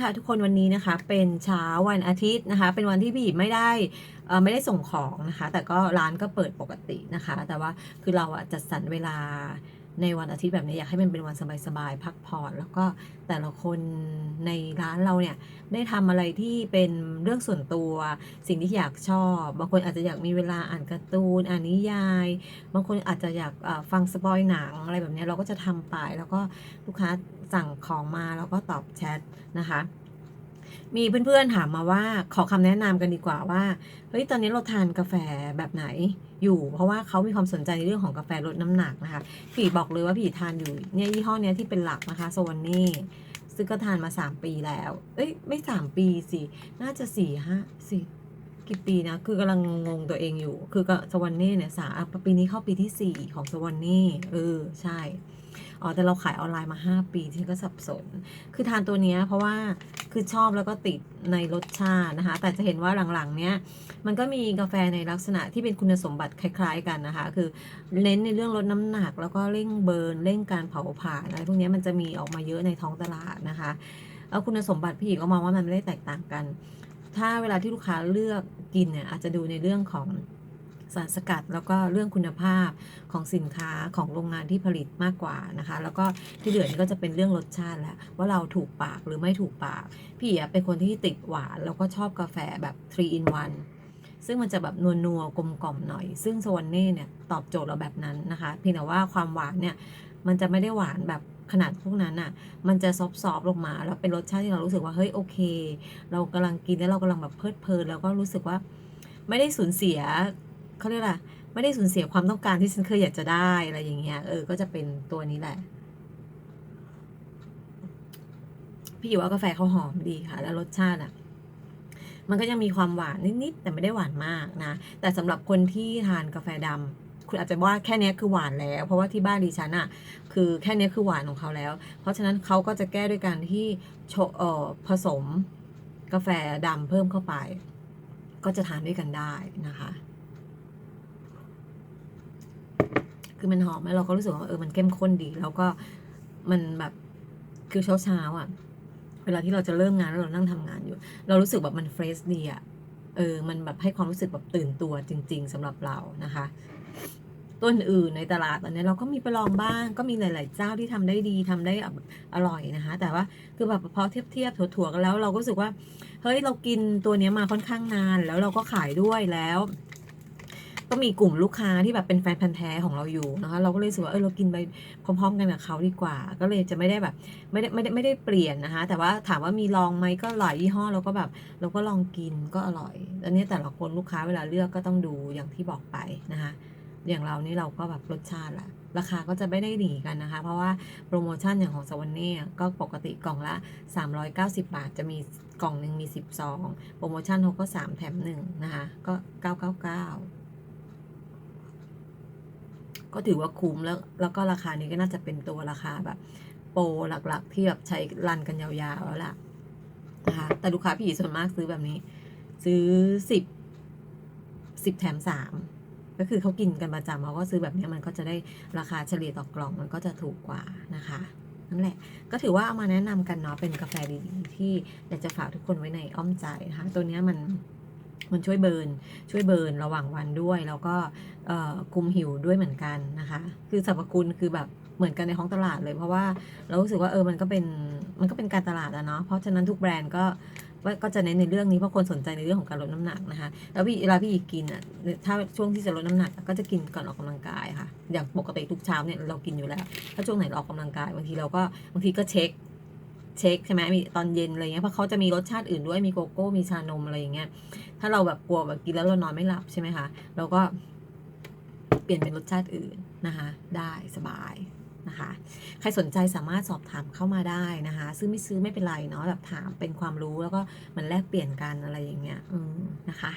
ค่ะทุกคนวันนี้นะคะเป็นเช้าวันอาทิตย์นะคะ เป็นวันที่พี่ไม่ได้อ่อไม่ได้ส่งของนะคะ แต่ก็ร้านก็เปิดปกตินะคะ แต่ว่าคือเราอะจัดสรรเวลา ในวันอาทิตย์แบบนี้อยากให้มันเป็นวันสบายๆพักผ่อนแล้วก็แต่ละคนในร้านเราเนี่ยได้ทำอะไรที่เป็นเรื่องส่วนตัว สิ่งที่อยากชอบ บางคนอาจจะอยากมีเวลาอ่านการ์ตูน อ่านนิยาย บางคนอาจจะอยากฟังสปอยหนังอะไรแบบนี้เราก็จะทำไปแล้วก็ลูกค้าสั่งของมาแล้วก็ตอบแชทนะคะ มีเพื่อนๆถามมาว่าขอคำแนะนำกันดีกว่าว่าเฮ้ยตอนนี้เราทานกาแฟแบบไหนอยู่ เพราะว่าเขามีความสนใจในเรื่องของกาแฟลดน้ำหนักนะคะพี่บอกเลยว่าพี่ทานอยู่เนี่ยยี่ห้อเนี้ยที่เป็นหลักนะคะโซวันนี่ซึ่งก็ทานมา 3 ปีแล้ว เอ้ยไม่ 3 ปีสิ น่าจะ4ี่ห้าสี่กี่ปีนะ คือกำลังงงตัวเองอยู่ คือกับสวันนี่เนี่ยสาปีนี้เข้าปีที่ 4 ของสวันนี่เออ ใช่ อ๋อ แต่เราขายออนไลน์มา 5 ปีที่ก็สับสน คือทานตัวเนี้ยเพราะว่า คือชอบแล้วก็ติดในรสชาตินะคะ แต่จะเห็นว่าหลังๆ เนี้ยมันก็มีกาแฟในลักษณะที่เป็นคุณสมบัติคล้ายๆกันนะคะ คือเน้นในเรื่องลดน้ำหนัก แล้วก็เร่งเบิร์นเร่งการเผาผลาญอะไรพวกนี้มันจะมีออกมาเยอะในท้องตลาดนะคะแล้วคุณสมบัติพี่ก็มองว่ามันไม่ได้แตกต่างกัน ถ้าเวลาที่ลูกค้าเลือกกินเนี่ยอาจจะดูในเรื่องของ สารสกัด แล้วก็เรื่องคุณภาพของสินค้าของโรงงานที่ผลิตมากกว่านะคะ แล้วก็ที่เหลือนี่ก็จะเป็นเรื่องรสชาติแหละว่าเราถูกปากหรือไม่ถูกปาก พี่อะเป็นคนที่ติดหวาน แล้วก็ชอบกาแฟแบบ3 in 1ซึ่งมันจะแบบนัวนัวกลมกล่อมหน่อย ซึ่งโซวันเน่เนี่ยตอบโจทย์เราแบบนั้นนะคะ เพียงแต่ว่าความหวานเนี่ยมันจะไม่ได้หวานแบบขนาดพวกนั้นอะ มันจะซอฟต์ๆลงมา แล้วเป็นรสชาติที่เรารู้สึกว่าเฮ้ยโอเค เรากำลังกินแล้วเรากำลังแบบเพลิดเพลินแล้วก็รู้สึกว่าไม่ได้สูญเสีย เขาเรียกอะไรไม่ได้สูญเสียความต้องการที่ฉันเคยอยากจะได้อะไรอย่างเงี้ยเออก็จะเป็นตัวนี้แหละ พี่ว่ากาแฟเขาหอมดีค่ะ แล้วรสชาติอะ มันก็ยังมีความหวานนิดๆแต่ไม่ได้หวานมากนะ แต่สำหรับคนที่ทานกาแฟดำคุณอาจจะว่าแค่เนี้ยคือหวานแล้ว เพราะว่าที่บ้านดิฉันอะ คือแค่เนี้ยคือหวานของเขาแล้ว เพราะฉะนั้นเขาก็จะแก้ด้วยการที่ชเอ่อผสมกาแฟดำเพิ่มเข้าไป ก็จะทานด้วยกันได้นะคะ คือมันหอมแล้วเราก็รู้สึกว่าเออมันเข้มข้นดี แล้วก็มันแบบคือเช้าเช้าๆอะ เวลาที่เราจะเริ่มงานแล้วเรานั่งทำงานอยู่ เรารู้สึกแบบมันเฟรชดีอะเออ มันแบบให้ความรู้สึกแบบตื่นตัวจริง ๆสำหรับเรานะคะตัวอื่นในตลาดตอนนี้เราก็มีไปลองบ้าง ก็มีหลาย ๆ เจ้าที่ทำได้ดีทำได้อร่อยนะคะ แต่ว่าคือแบบพอเทียบเทียบๆถั่วๆกันแล้วเราก็รู้สึกว่า เฮ้ยเรากินตัวนี้มาค่อนข้างนาน แล้วเราก็ขายด้วยแล้ว ก็มีกลุ่มลูกค้าที่แบบเป็นแฟนพันธ์แท้ของเราอยู่นะคะเราก็เลยรู้สึกว่าเออเรากินไปพร้อม ๆ กันกับเขาดีกว่า ก็เลยจะไม่ได้แบบไม่ได้ไม่ได้ไม่ได้เปลี่ยนนะคะแต่ว่าถามว่ามีลองไหมก็หลายยี่ห้อเราก็แบบเราก็ลองกินก็อร่อยอันนี้แต่ละคนลูกค้าเวลาเลือกก็ต้องดูอย่างที่บอกไปนะคะอย่างเรานี่เราก็แบบรสชาติละราคาก็จะไม่ได้หนีกันนะคะ เพราะว่าโปรโมชั่นอย่างของสวรรค์เนี่ยก็ปกติกล่องละ 390 บาท จะมีกล่องหนึ่งมี 10ซองโปรโมชั่นเขาก็ 3 แถม1นะคะก็ 999 ก็ถือว่าคุ้มแล้วแล้วก็ราคานี้ก็น่าจะเป็นตัวราคาแบบ โปรหลักๆที่แบบใช้รันกันยาวๆแล้วล่ะนะคะแต่ลูกค้าพี่ส่วนมากซื้อแบบนี้ ซื้อ10 10แถม3ก็คือเขากินกันประจำเขาก็ซื้อแบบนี้มันก็จะได้ราคาเฉลี่ยต่อกล่องมันก็จะถูกกว่านะคะนั่นแหละ ก็ถือว่าเอามาแนะนำกันเนาะเป็นกาแฟดีๆที่อยากจะฝากทุกคนไว้ในอ้อมใจนะคะตัวเนี้ยมัน มันช่วยเบิร์นช่วยเบิร์นระหว่างวันด้วย แล้วก็คุมหิวด้วยเหมือนกันนะคะ คือสรรพคุณคือแบบเหมือนกันในท้องตลาดเลย เพราะว่าเรารู้สึกว่าเออมันก็เป็นมันก็เป็นการตลาดอะเนาะเพราะฉะนั้นทุกแบรนด์ก็ว่าก็จะเน้นในเรื่องนี้เพราะคนสนใจในเรื่องของการลดน้ำหนักนะคะ แล้วพี่เวลาพี่อีกกินอะถ้าช่วงที่จะลดน้ำหนักก็จะกินก่อนออกกำลังกายค่ะ อย่างปกติทุกเช้าเนี่ยเรากินอยู่แล้ว ถ้าช่วงไหนเราออกกำลังกายบางทีเราก็บางทีก็เช็ค เช็คใช่ไหมมีตอนเย็นอะไรเงี้ยเพราะเขาจะมีรสชาติอื่นด้วยมีโกโก้มีชานมอะไรอย่างเงี้ยถ้าเราแบบกลัวแบบกินแล้วเรานอนไม่หลับใช่ไหมคะเราก็เปลี่ยนเป็นรสชาติอื่นนะคะ ได้สบายนะคะใครสนใจสามารถสอบถามเข้ามาได้นะคะ ซื้อไม่ซื้อไม่เป็นไรเนาะแบบถามเป็นความรู้แล้วก็มันแลกเปลี่ยนกันอะไรอย่างเงี้ยนะคะ